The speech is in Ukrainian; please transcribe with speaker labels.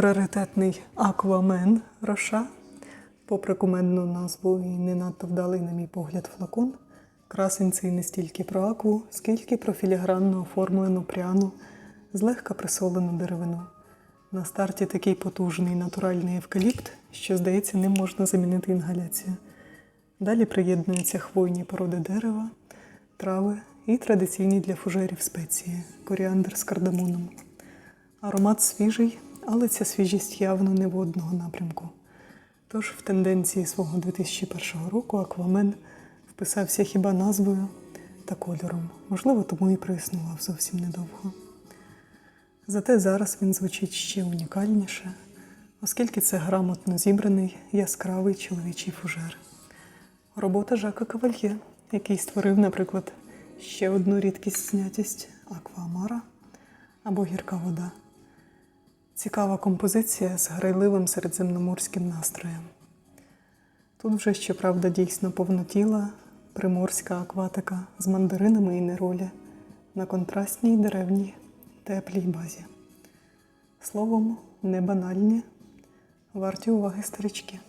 Speaker 1: раритетний аквамен Роша. Попри кумедну назву і не надто вдалий, на мій погляд, флакон, красень цей не стільки про акву, скільки про філігранно оформлену пряну, злегка присолену деревину. На старті такий потужний натуральний евкаліпт, що, здається, ним можна замінити інгаляцію. Далі приєднуються хвойні породи дерева, трави і традиційні для фужерів спеції коріандр з кардамоном. Аромат свіжий, але ця свіжість явно не водного напрямку. Тож в тенденції свого 2001 року Аквамен вписався хіба назвою та кольором. Можливо, тому і проіснував зовсім недовго. Зате зараз він звучить ще унікальніше, оскільки це грамотно зібраний яскравий чоловічий фужер. Робота Жака Кавальє, який створив, наприклад, ще одну рідкість знятість Акваамара або гірка вода. Цікава композиція з грайливим середземноморським настроєм. Тут вже, щоправда, дійсно повнотіла приморська акватика з мандаринами і неролі на контрастній деревній теплій базі. Словом, не банальні, варті уваги старички.